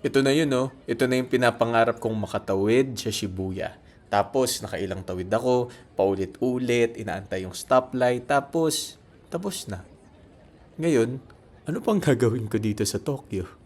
Ito na yun, no? Ito na yung pinapangarap kong makatawid sa Shibuya. Tapos, nakailang tawid ako, paulit-ulit, inaantay yung stoplight, tapos, tapos na. Ngayon, ano pang gagawin ko dito sa Tokyo?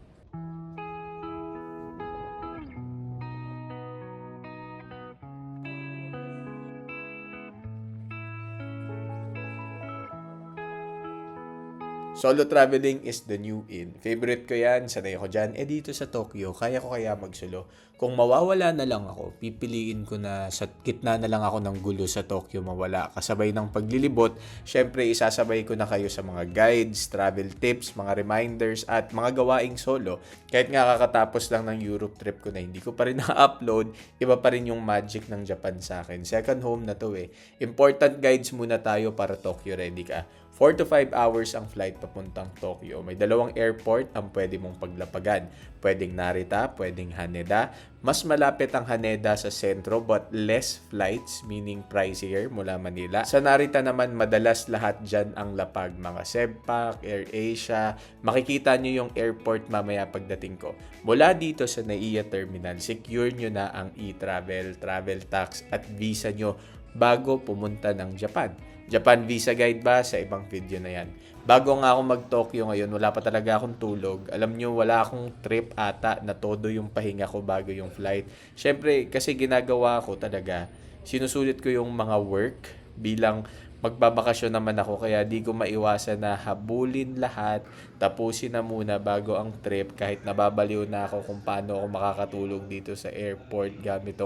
Solo traveling is the new in. Favorite ko yan, sanay ako dyan. Eh dito sa Tokyo, kaya ko kaya magsolo. Kung mawawala na lang ako, pipiliin ko na sa gitna na lang ako ng gulo sa Tokyo mawala. Kasabay ng paglilibot, syempre isasabay ko na kayo sa mga guides, travel tips, mga reminders, at mga gawaing solo. Kahit nga kakatapos lang ng Europe trip ko na hindi ko pa rin na-upload, iba pa rin yung magic ng Japan sa akin. Second home na to eh. Important guides muna tayo para Tokyo ready ka. 4 to 5 hours ang flight papuntang Tokyo. May dalawang airport ang pwede mong paglapagan. Pwedeng Narita, pwedeng Haneda. Mas malapit ang Haneda sa sentro but less flights, meaning pricier mula Manila. Sa Narita naman, madalas lahat dyan ang lapag. Mga Sebpak, AirAsia. Makikita nyo yung airport mamaya pagdating ko. Mula dito sa NAIA Terminal, secure nyo na ang e-travel, travel tax at visa nyo bago pumunta ng Japan. Japan Visa Guide ba? Sa ibang video na yan. Bago nga ako mag-Tokyo ngayon, wala pa talaga akong tulog. Alam nyo, wala akong trip ata na todo yung pahinga ko bago yung flight. Siyempre, kasi ginagawa ko talaga, sinusulit ko yung mga work bilang magbabakasyon naman ako kaya di ko maiwasan na habulin lahat, tapusin na muna bago ang trip kahit nababaliw na ako kung paano ako makakatulog dito sa airport gamit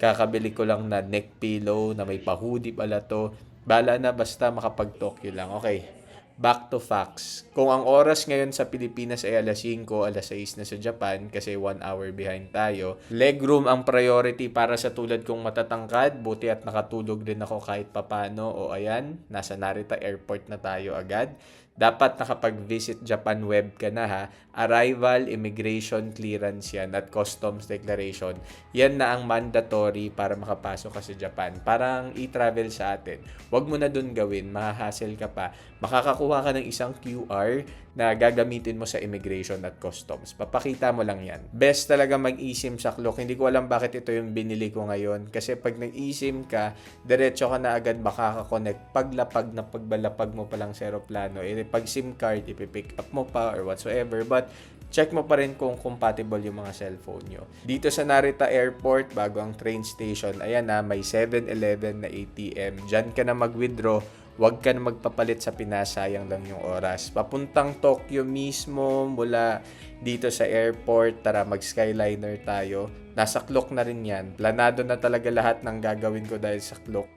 kakabili ko lang na neck pillow na may pa-hoodie pala to. Bala na basta makapag-Tokyo lang. Okay, back to facts. Kung ang oras ngayon sa Pilipinas ay alas 5, alas 6 na sa Japan kasi 1 hour behind tayo, legroom ang priority para sa tulad kong matatangkad, buti at nakatulog din ako kahit papano o ayan, nasa Narita Airport na tayo agad. Dapat nakapag-visit Japan web ka na ha. Arrival, immigration clearance yan at customs declaration. Yan na ang mandatory para makapasok ka sa Japan. Parang e-travel sa atin. Huwag mo na dun gawin, mahahassle ka pa. Makakakuha ka ng isang QR na gagamitin mo sa immigration at customs. Papakita mo lang yan. Best talaga mag-eSIM sa clock. Hindi ko alam bakit ito yung binili ko ngayon. Kasi pag nag-eSIM ka, diretso ka na agad makaka-connect. Paglapag na pagbalapag mo pa lang sa aeroplano, eh, pag SIM card, ipipick up mo pa or whatsoever. But check mo pa rin kung compatible yung mga cellphone nyo. Dito sa Narita Airport, bago ang train station, ayan na, may 7-Eleven na ATM. Diyan ka na mag-withdraw. Huwag ka na magpapalit sa pinasayang lang yung oras. Papuntang Tokyo mismo, mula dito sa airport, tara mag-skyliner tayo. Nasa clock na rin yan. Planado na talaga lahat ng gagawin ko dahil sa clock.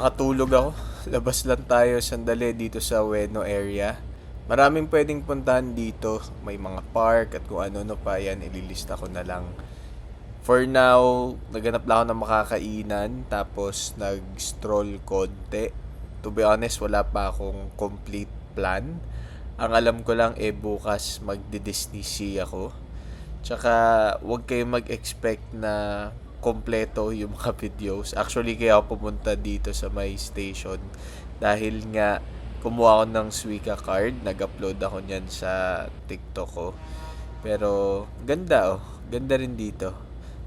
Nakatulog ako. Labas lang tayo sandali dito sa Ueno area. Maraming pwedeng puntahan dito. May mga park at kung ano-ano pa yan. Ililista ko na lang. For now, naganap lang ako ng makakainan. Tapos nag-stroll konti. To be honest, wala pa akong complete plan. Ang alam ko lang eh bukas magdi-Disney ako. Tsaka huwag kayong mag-expect na kompleto yung mga videos. Actually, kaya ako pumunta dito sa my station dahil nga kumuha ako ng Suica card. Nag-upload ako niyan sa TikTok ko. Pero, ganda oh. Ganda rin dito.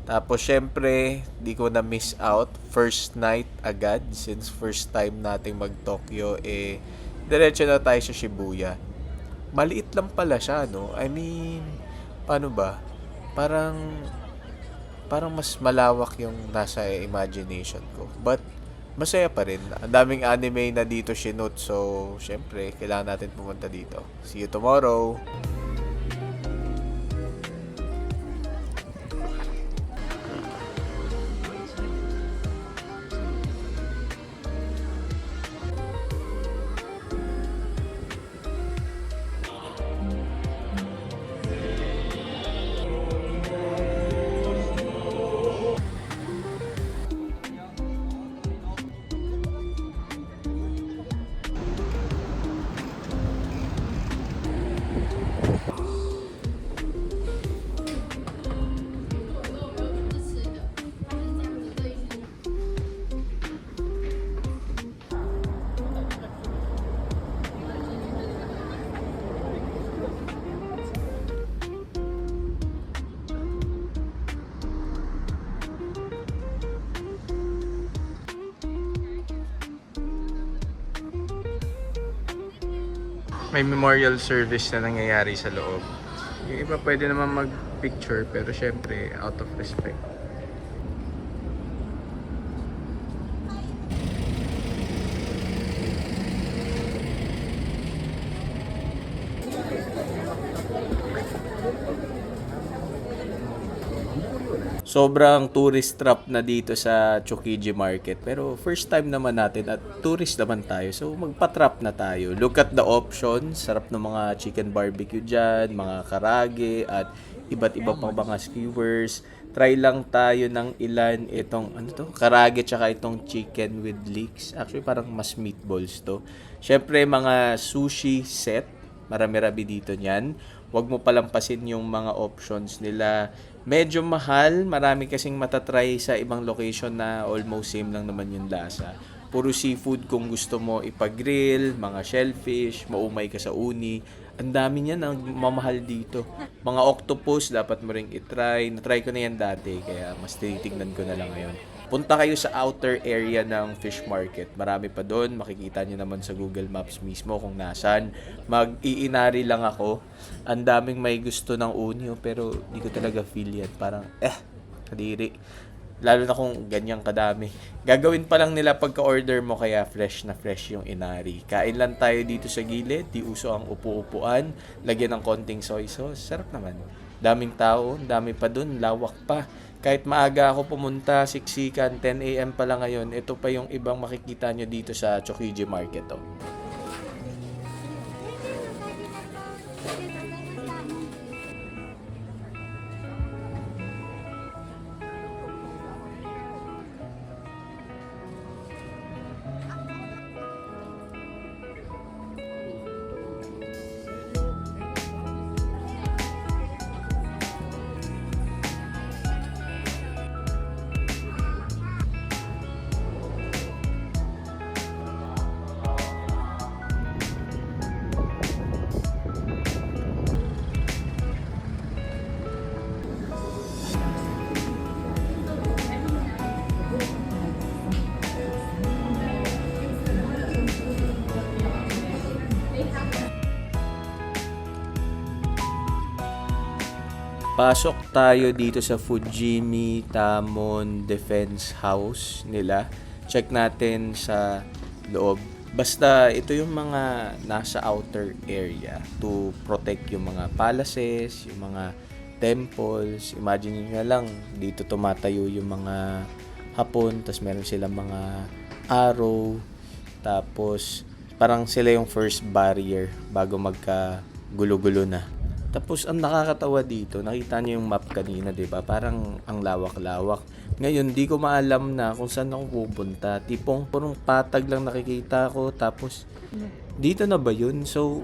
Tapos, syempre, di ko na miss out. First night agad. Since first time nating mag-Tokyo, eh, diretso na tayo sa Shibuya. Maliit lang pala siya, no? I mean, paano ba? Parang, parang mas malawak yung nasa imagination ko. But, masaya pa rin. Ang daming anime na dito shinote. So, syempre, kailangan natin pumunta dito. See you tomorrow! May memorial service na nangyayari sa loob. Yung iba pwede naman mag-picture pero syempre out of respect. Sobrang tourist trap na dito sa Chokiji Market. Pero first time naman natin at tourist naman tayo. So magpa-trap na tayo. Look at the options. Sarap ng mga chicken barbecue dyan, mga karage at iba't iba pang mga skewers. Try lang tayo ng ilan itong ano to, karage tsaka itong chicken with leeks. Actually parang mas meatballs to. Syempre mga sushi set. Marami-rami dito niyan. Huwag mo palampasin yung mga options nila. Medyo mahal. Marami kasing matatry sa ibang location na almost same lang naman yung lasa. Puro seafood kung gusto mo ipag-grill, mga shellfish, maumay ka sa uni. Ang dami niyan ang mamahal dito. Mga octopus, dapat mo ring itry. Natry ko na yan dati, kaya mas tinitignan ko na lang ngayon. Punta kayo sa outer area ng fish market. Marami pa doon. Makikita nyo naman sa Google Maps mismo kung nasan. Mag-iinari lang ako. Ang daming may gusto ng unyo pero di ko talaga feel yan. Parang, eh, kadiri. Lalo na kung ganyang kadami. Gagawin pa lang nila pagka-order mo kaya fresh na fresh yung inari. Kain lang tayo dito sa gilid. Di uso ang upo-upuan. Lagyan ng konting soy sauce. Sarap naman. Daming tao. Dami pa dun. Lawak pa. Kahit maaga ako pumunta, siksikan, 10 a.m. pa lang ngayon, ito pa yung ibang makikita nyo dito sa Chokiji Market. Oh. Pasok tayo dito sa Fujimi Tamon Defense House nila. Check natin sa loob. Basta ito yung mga nasa outer area to protect yung mga palaces, yung mga temples. Imagine nyo lang, dito tumatayo yung mga hapon, tapos meron silang mga arrow, tapos parang sila yung first barrier bago magka gulo-gulo na. Tapos ang nakakatawa dito, nakita niyo yung map kanina, 'di ba? Parang ang lawak-lawak. Ngayon, di ko maalam na kung saan ako pupunta. Tipong purong patag lang nakikita ko tapos dito na ba 'yun? So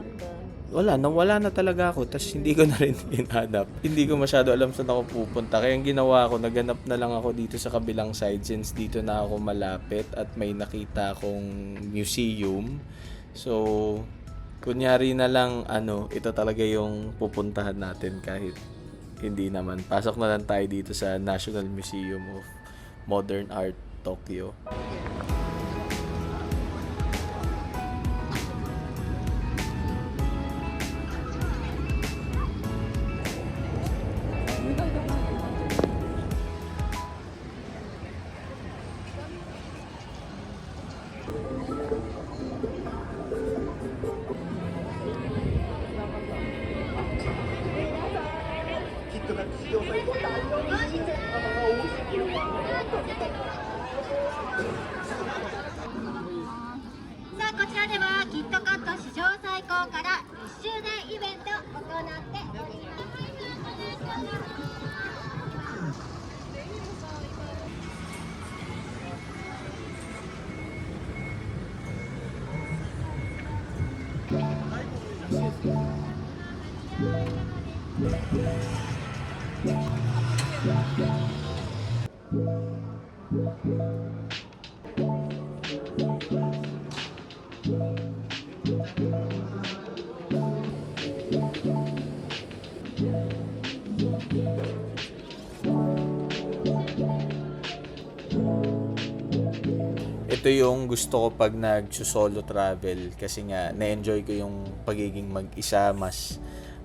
wala, nawala na talaga ako. Tapos hindi ko na rin hinanap. Hindi ko masyado alam saan ako pupunta. Kaya ang ginawa ko, naganap na lang ako dito sa kabilang side since dito na ako malapit at may nakita akong museum. So, kunyari na lang, ano, ito talaga yung pupuntahan natin kahit hindi naman. Pasok na lang tayo dito sa National Museum of Modern Art, Tokyo. Ito yung gusto ko pag nag-solo travel kasi nga na-enjoy ko yung pagiging mag-isa mas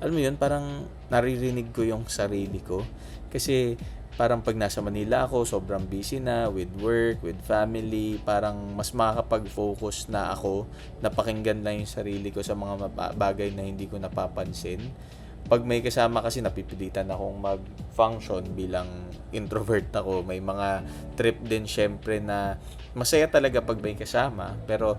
alam mo yun parang naririnig ko yung sarili ko kasi parang pag nasa Manila ako sobrang busy na with work, with family parang mas makakapag-focus na ako napakinggan lang yung sarili ko sa mga bagay na hindi ko napapansin pag may kasama kasi napipilitan akong mag-function bilang introvert ako. May mga trip din syempre na masaya talaga pag may kasama. Pero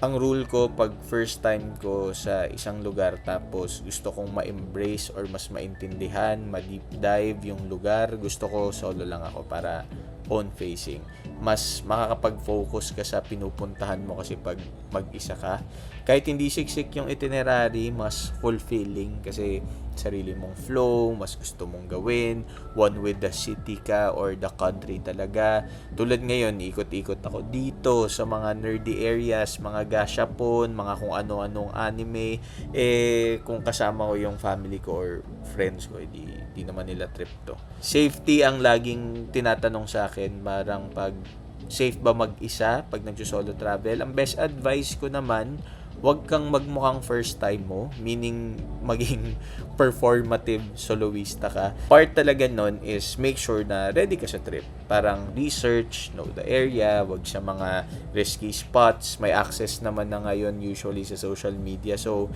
ang rule ko pag first time ko sa isang lugar tapos gusto kong ma-embrace or mas maintindihan, ma-deep dive yung lugar, gusto ko solo lang ako para own facing. Mas makakapag-focus ka sa pinupuntahan mo kasi pag mag-isa ka. Kahit hindi siksik yung itinerary, mas fulfilling kasi sarili mong flow, mas gusto mong gawin, one with the city ka or the country talaga. Tulad ngayon, ikot-ikot ako dito sa mga nerdy areas, mga gashapon, mga kung ano-anong anime. Eh, kung kasama ko yung family ko or friends ko, edi di naman nila trip to. Safety ang laging tinatanong sa akin, marang pag safe ba mag-isa pag nag-solo travel. Ang best advice ko naman, wag kang magmukhang first time mo, meaning maging performative soloista ka. Part talaga nun is make sure na ready ka sa trip. Parang research, know the area, wag sa mga risky spots. May access naman na ngayon usually sa social media. So,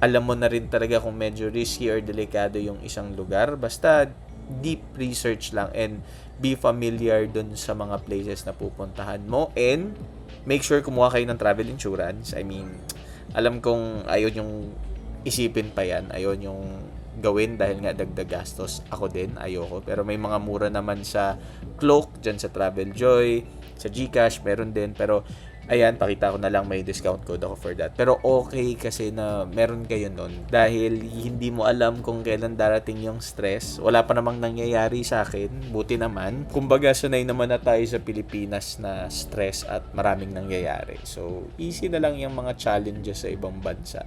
alam mo na rin talaga kung medyo risky or delikado yung isang lugar. Basta deep research lang and be familiar dun sa mga places na pupuntahan mo and make sure kumuha kayo ng travel insurance. I mean, alam kong ayun yung isipin pa yan. Ayun yung gawin dahil nga dagdag gastos. Ako din, ayoko. Pero may mga mura naman sa Cloak, dyan sa Travel Joy, sa Gcash, meron din. Pero ayan, pakita ko na lang may discount code ako for that. Pero okay kasi na meron kayo nun dahil hindi mo alam kung kailan darating yung stress. Wala pa namang nangyayari sa akin. Buti naman. Kumbaga, sanay naman na tayo sa Pilipinas na stress at maraming nangyayari. So, easy na lang yung mga challenges sa ibang bansa.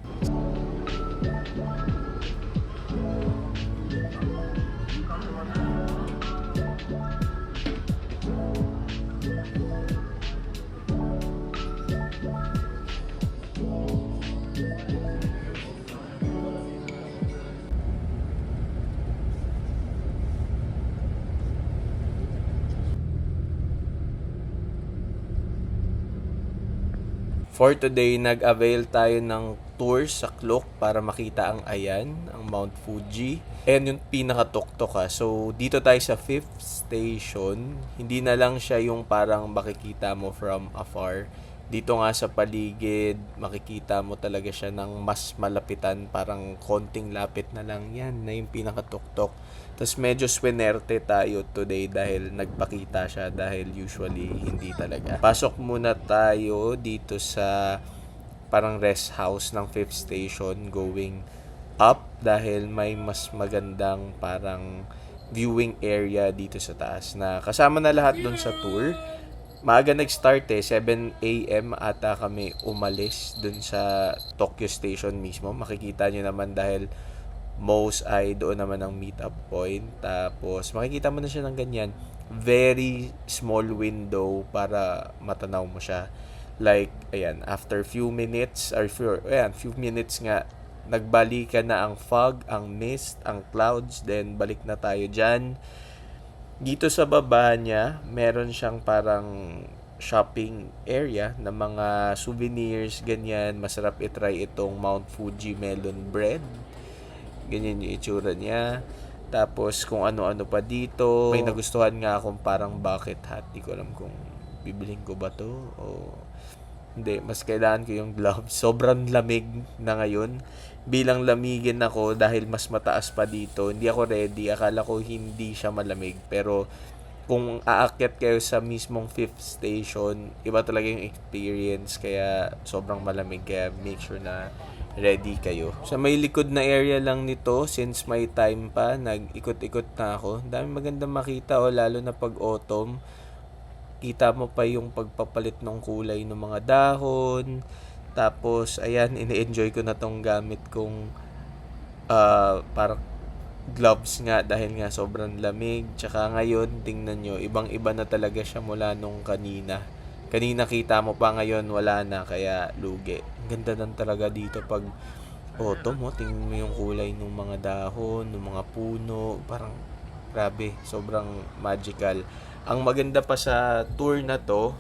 For today, nag-avail tayo ng tour sa Klook para makita ang Ayan, ang Mount Fuji. And yung pinaka-tuktok ha. So, dito tayo sa 5th station. Hindi na lang siya yung parang makikita mo from afar. Dito nga sa paligid, makikita mo talaga siya ng mas malapitan. Parang konting lapit na lang yan na yung pinaka-tuktok. Tapos medyo swinerte tayo today dahil nagpakita siya dahil usually hindi talaga. Pasok muna tayo dito sa parang rest house ng 5th station going up dahil may mas magandang parang viewing area dito sa taas na kasama na lahat doon sa tour. Maaga nag-start eh. 7 a.m. ata kami umalis dun sa Tokyo Station mismo. Makikita nyo naman dahil most ay doon naman ang meet-up point. Tapos, makikita mo na siya ng ganyan. Very small window para matanaw mo siya. Like, ayan, after few minutes, or few, ayan, few minutes nga, nagbalikan na ang fog, ang mist, ang clouds, then balik na tayo dyan. Dito sa baba niya, meron siyang parang shopping area na mga souvenirs, ganyan. Masarap itry itong Mount Fuji melon bread. Ganyan yung itsura niya. Tapos kung ano-ano pa dito. May nagustuhan nga akong parang bucket hat. Di ko alam kung bibiling ko ba to o hindi. Mas kailangan ko yung gloves. Sobrang lamig na ngayon. Bilang lamigin ako dahil mas mataas pa dito. Hindi ako ready. Akala ko hindi siya malamig. Pero kung aakyat kayo sa mismong fifth station, iba talaga yung experience. Kaya sobrang malamig. Kaya make sure na ready kayo. Sa may likod na area lang nito, since may time pa, nag-ikot-ikot na ako. Dami magandang makita o lalo na pag autumn. Kita mo pa yung pagpapalit ng kulay ng mga dahon. Tapos, ayan, ini-enjoy ko na tong gamit kong ah parang gloves nga dahil nga sobrang lamig. Tsaka ngayon, tingnan nyo, ibang-iba na talaga siya mula nung kanina. Kanina kita mo pa ngayon, wala na, kaya lugi. Ganda lang talaga dito pag autumn, oh. Tingnan mo yung kulay ng mga dahon, ng mga puno. Parang, grabe, sobrang magical. Ang maganda pa sa tour na to,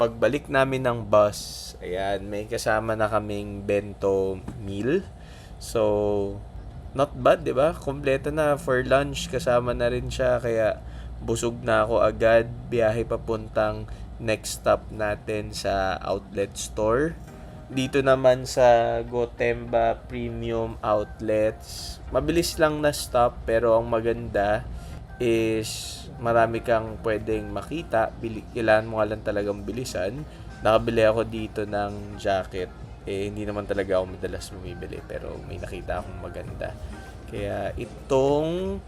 pagbalik namin ng bus, ayan, may kasama na kaming bento meal. So, not bad, 'di ba? Kompleto na for lunch kasama na rin siya kaya busog na ako agad biyahe papuntang next stop natin sa outlet store. Dito naman sa Gotemba Premium Outlets, mabilis lang na stop pero ang maganda is marami kang pwedeng makita. Bili, kailangan mo lang talagang bilisan. Nakabili ako dito ng jacket. Eh, hindi naman talaga ako madalas bumibili pero may nakita akong maganda. Kaya itong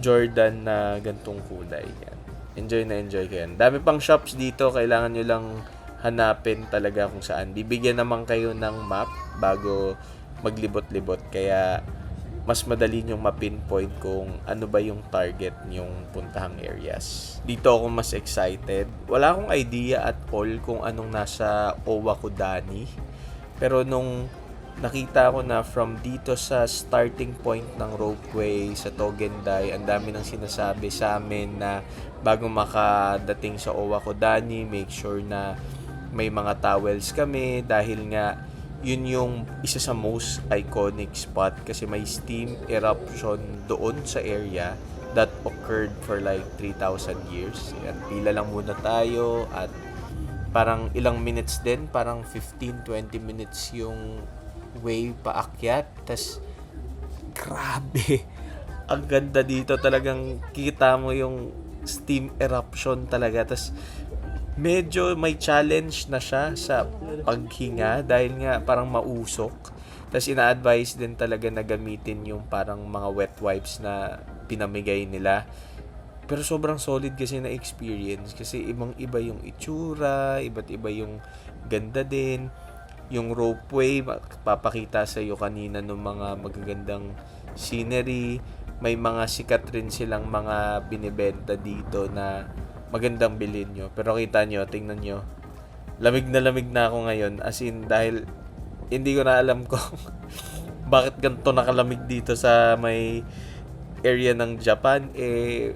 Jordan na gantong kulay. Yan. Enjoy na enjoy ko yan. Dami pang shops dito. Kailangan nyo lang hanapin talaga kung saan. Bibigyan naman kayo ng map bago maglibot-libot. Kaya mas madali nyong ma-pinpoint kung ano ba yung target nyong puntahang areas. Dito ako mas excited. Wala akong idea at all kung anong nasa Owakudani. Pero nung nakita ko na from dito sa starting point ng ropeway sa Togendai, ang dami nang sinasabi sa amin na bago makadating sa Owakudani, make sure na may mga towels kami dahil nga yun yung isa sa most iconic spot kasi may steam eruption doon sa area that occurred for like 3,000 years. Yan, pila lang muna tayo at parang ilang minutes din, parang 15-20 minutes yung way paakyat. tas grabe. Ang ganda dito talagang kita mo yung steam eruption talaga. tas medyo may challenge na siya sa paghinga dahil nga parang mausok. Tapos ina-advise din talaga na gamitin yung parang mga wet wipes na pinamigay nila. Pero sobrang solid kasi na experience kasi ibang iba yung itsura, iba't iba yung ganda din. Yung ropeway, papakita sa iyo kanina ng mga magagandang scenery. May mga sikat rin silang mga binibenta dito na magandang bilhin nyo. Pero kita nyo, tingnan nyo. Lamig na lamig na ako ngayon. As in, dahil hindi ko na alam kung bakit ganito nakalamig dito sa may area ng Japan. Eh,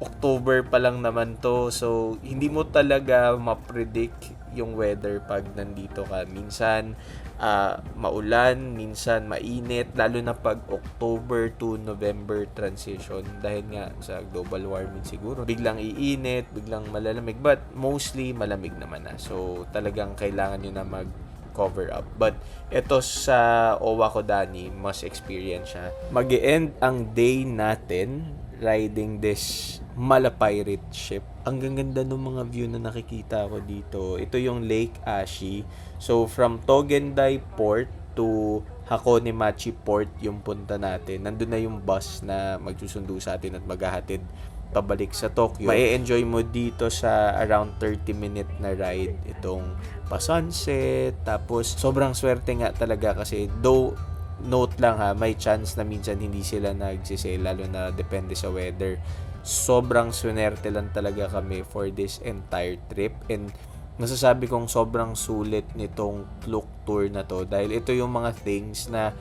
October pa lang naman to. So, hindi mo talaga ma-predict yung weather pag nandito ka. Minsan, ah, maulan, minsan mainit, lalo na pag October to November transition dahil nga sa global warming siguro. Biglang iinit, biglang malalamig, but mostly malamig naman na. So talagang kailangan nyo na mag cover up. But ito sa Owakodani, mas experience siya. mag end ang day natin riding this Malapirate ship. Ang gaganda ng mga view na nakikita ko dito. Ito yung Lake Ashi. So, from Togendai Port to Hakonimachi Port yung punta natin. Nandun na yung bus na magsusundo sa atin at maghahatid pabalik sa Tokyo. Mai-enjoy mo dito sa around 30 minute na ride itong pa-sunset. Tapos, sobrang swerte nga talaga kasi though note lang ha, may chance na minsan hindi sila nagsisale lalo na depende sa weather. Sobrang swerte lang talaga kami for this entire trip and masasabi kong sobrang sulit nitong Klook tour na to dahil ito yung mga things na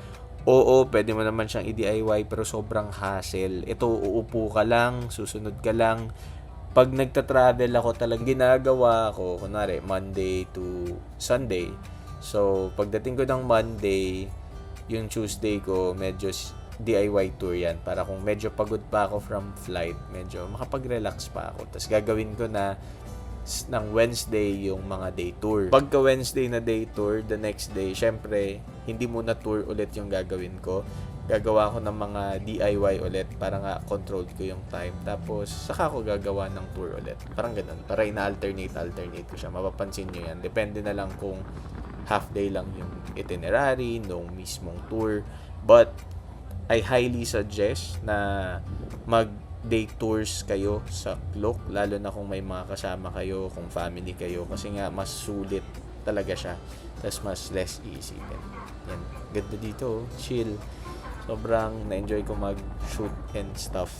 oo, pwede mo naman siyang i-DIY pero sobrang hassle. Ito, uupo ka lang, susunod ka lang. Pag nagta-travel ako talagang ginagawa ko, kunwari, Monday to Sunday. So, pagdating ko ng Monday, yung Tuesday ko, medyo DIY tour yan. Para kung medyo pagod pa ako from flight, medyo makapag-relax pa ako. Tapos gagawin ko na ng Wednesday yung mga day tour. Pagka Wednesday na day tour, the next day, syempre, hindi muna tour ulit yung gagawin ko. Gagawa ko ng mga DIY ulit para nga control ko yung time. Tapos, saka ako gagawa ng tour ulit. Parang ganun. Para ina-alternate, alternate ko siya. Mapapansin nyo yan. Depende na lang kung half day lang yung itinerary, nung mismong tour. But, I highly suggest na mag day tours kayo sa Klook lalo na kung may mga kasama kayo, kung family kayo kasi nga mas sulit talaga siya. Tapos mas less easy din. Yan. Ganda dito, oh. chill. Sobrang na-enjoy ko mag-shoot and stuff.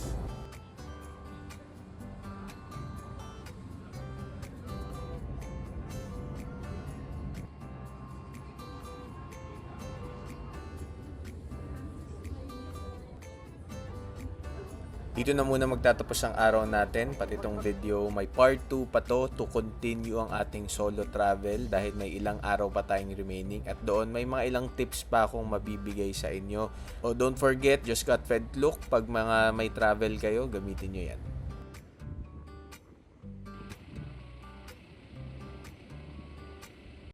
Dito na muna magtatapos ang araw natin, pati itong video. May part 2 pa to to continue ang ating solo travel dahil may ilang araw pa tayong remaining at doon may mga ilang tips pa akong mabibigay sa inyo. O don't forget, just got fed look. Pag mga may travel kayo, gamitin nyo yan.